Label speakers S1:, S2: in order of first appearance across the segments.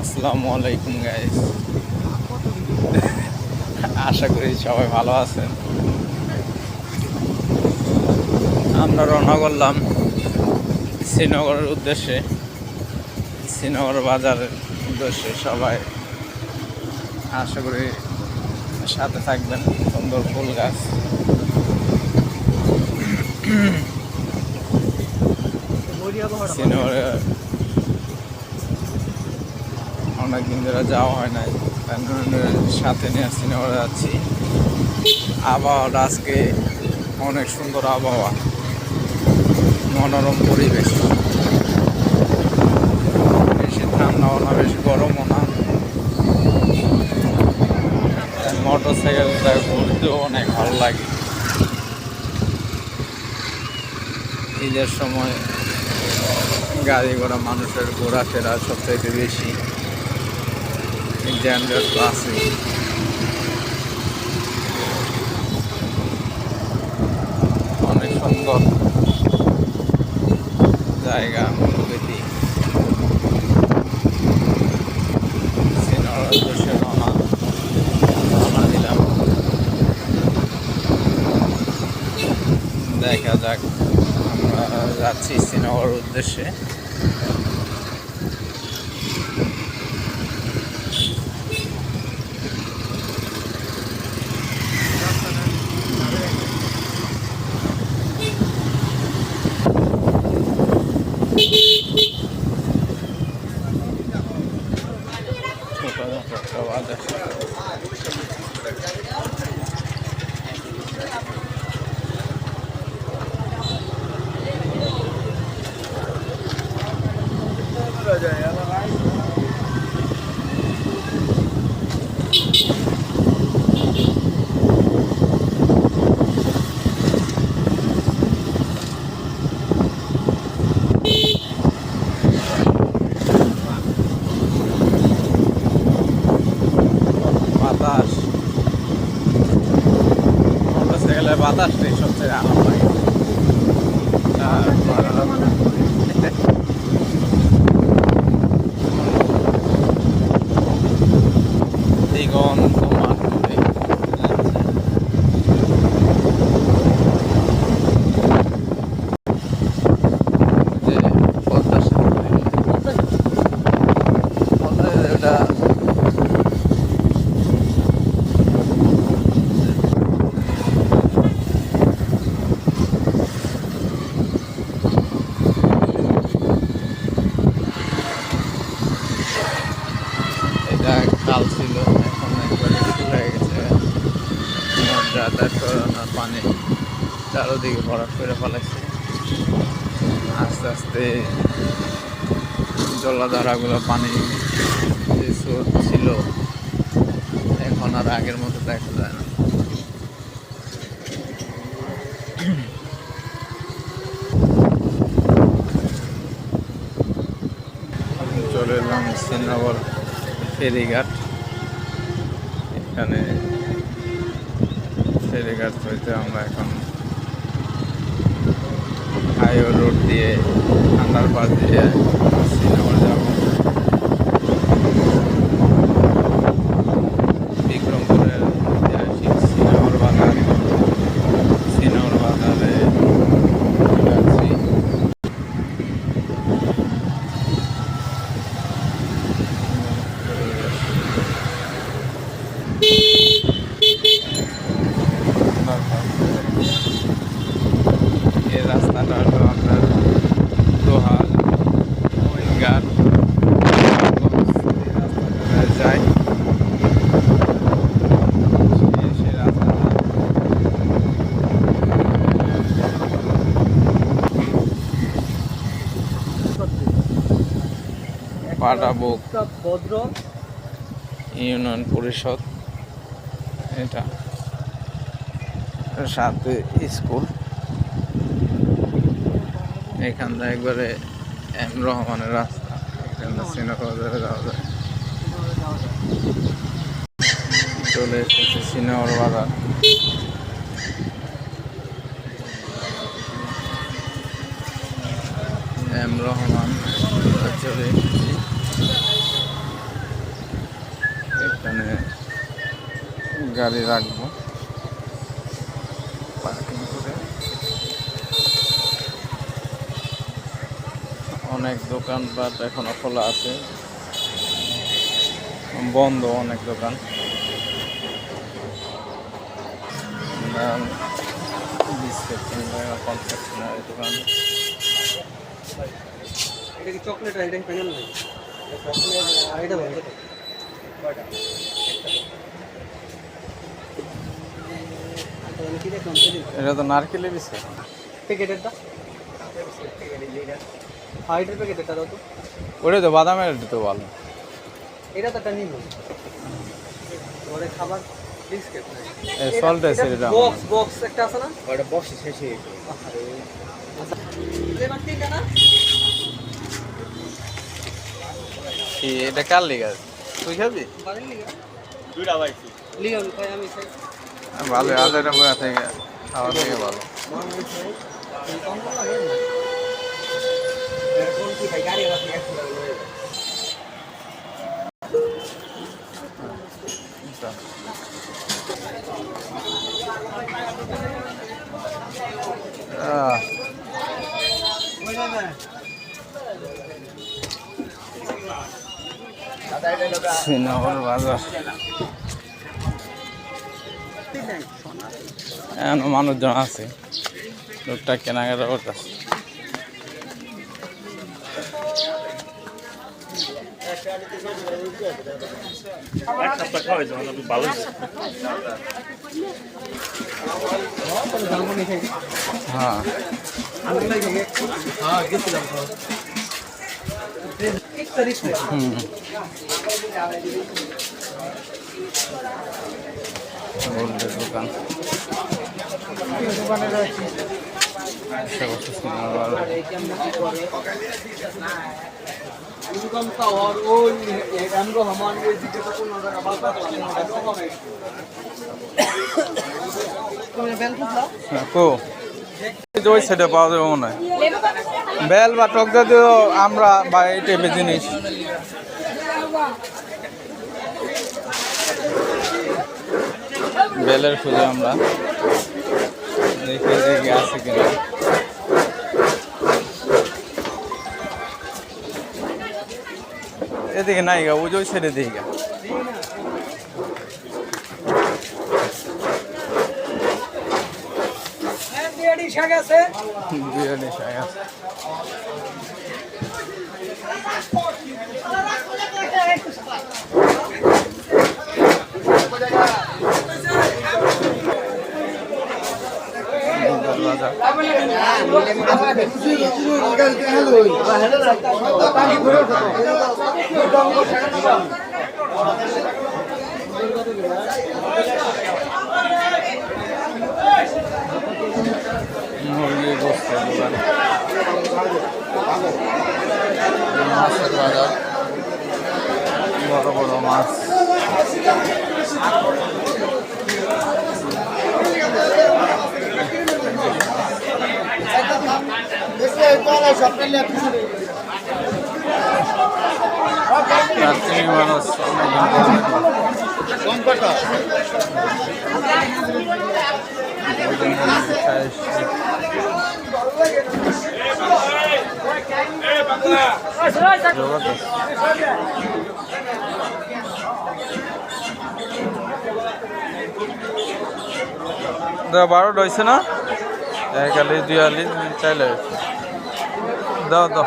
S1: আসসালামু আলাইকুম গাইস আশা করি সবাই ভালো আছেন। আমরা রওনা করলাম শ্রীনগরের উদ্দেশ্যে। শ্রীনগর বাজারের উদ্দেশ্যে সবাই আশা করি সাথে থাকবেন, সুন্দর ফুল গাছ। শ্রীনগরে অনেকদিন ধরে যাওয়া হয় নাই। সাথে নিয়ে শ্রীনগরে যাচ্ছি। আবহাওয়াটা আজকে অনেক সুন্দর আবহাওয়া। মনোরম পরিবেশ। বেশি ঠান্ডাও না, বেশি গরমও না। মোটর সাইকেলটা ঘুরতেও অনেক ভালো লাগে। ঈদের সময় গাড়ি ঘোড়া মানুষের ঘোরাফেরা সবচাইতে বেশি। যানজট তো আছে দেখা যাক আমরা যাচ্ছি শ্রীনগর উদ্দেশ্যে। вода যাতায়াত পানি চারোদিকে ভরাট করে ফেলাইছে। আস্তে আস্তে জলাধারাগুলো পানি যে স্রোত ছিল, এখন আর আগের মতো দেখা যায় না। চলে এলাম শ্রীনগর ফেরিঘাট। এখানে ফেরিঘাট হইতে আমরা এখন হাইওয়ে রোড দিয়ে আন্ডারপাস দিয়ে শ্রীনগর যাব বিক্রমপুরের ঐতিহাসিক শ্রীনগর বাজার শ্রীনগর বাজারে যাচ্ছি এই রাস্তাটা হলো আপনার দোহাল মহিনঘাট যায় সে- সে রাস্তাটা পাটাবুক
S2: ভদ্র
S1: ইউনিয়ন পরিষদ। এটা সাথে স্কুল। এখান থেকে একবারে এম রহমানের রাস্তা। এখান শ্রীনগরে যাওয়া যায়। চলে এসেছে শ্রীনগর বাজার। এম রহমান চলে এসেছি। এখানে গাড়ি রাখব। পার্কিং করে। অনেক দোকান বা এখনও খোলা আছে। বন্ধ অনেক দোকান। বিস্কুট কিনবে কনফেকশনারি দোকান।
S2: এটা কি চকলেট আর এটা কি প্যানেল নাই চকলেট আর এটা কয়টা
S1: এটা তো নারকেলের বিস্কিট।
S2: প্যাকেটেরটা হাইটের প্যাকেটেরটা দাও তো।
S1: ওটা তো বাদামের তো ভালো
S2: এটা তো একটা ঘরে খাবার বিস্কিট
S1: সল্ট আছে এটা
S2: বক্স বক্স একটা আছে না?
S3: ওটা বক্স শেষে
S2: আচ্ছা। এবার তিনটা না
S1: কি এটা কার লিগা? তুই খাবি
S3: দুইটা পাইছি।
S2: লিওন খাই আমি খাই
S1: ভালো আদাটা বয়া থেকে খাওয়া থেকে ভালো।
S2: আমি
S1: শ্রীনগর বাজার। এখন মানুষজন আছে লোকটা কেনাকাটা হ্যাঁ।
S2: হ্যাঁ ওই বেল
S1: পাওয়া যাবে বেল বা টক আমরা বা এই জিনিস বেলের খুঁজে আমরা। দেখি দেখি আছে কিনা। এদিকে নাই গা ওই সাইডে দিকে গা।
S2: বিয়াড়ি শাক আছে।
S1: বিরিয়ানি শাক আছে বাজার মুরগি গোস্তের দোকান মাছের বাজার বড় বড় মাছ বারো হয়েছে না? এক আলি দুই আলি চাইলে দাও দাও।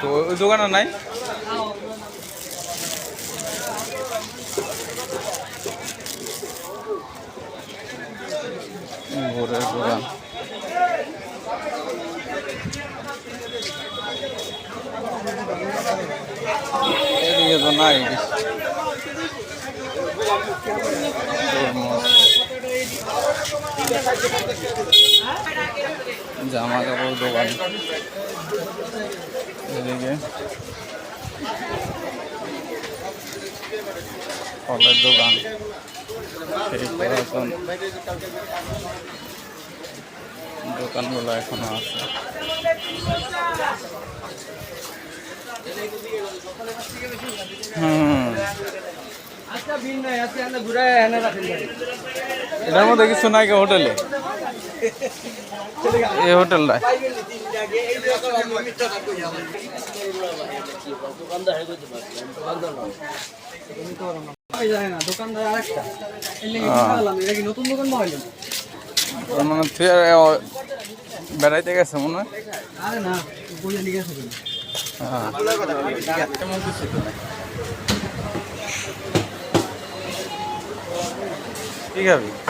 S1: তো দোকানে নাই ঘোরের দোকান এদিকে তো নাই তরমুজ জামা কাপড় দোকান। এদিকে। ফলের দোকান। পুরাতন দোকানগুলো এখনও আছে।
S2: আচ্ছা
S1: এটার মধ্যে কিছু নাই হোটেলে? এই
S2: পাইলেন
S1: ওর মানে বেড়াইতে গেছে মনে হয়?
S2: লিখে আছে।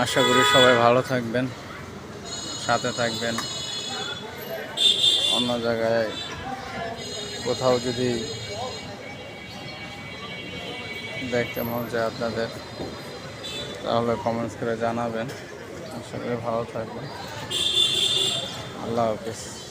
S1: আশা করি সবাই ভালো থাকবেন, সাথে থাকবেন। অন্য জায়গায় কোথাও যদি দেখতে মন যায় আপনাদের, তাহলে কমেন্টস করে জানাবেন। আশা করি ভালো থাকবেন। আল্লাহ হাফিজ।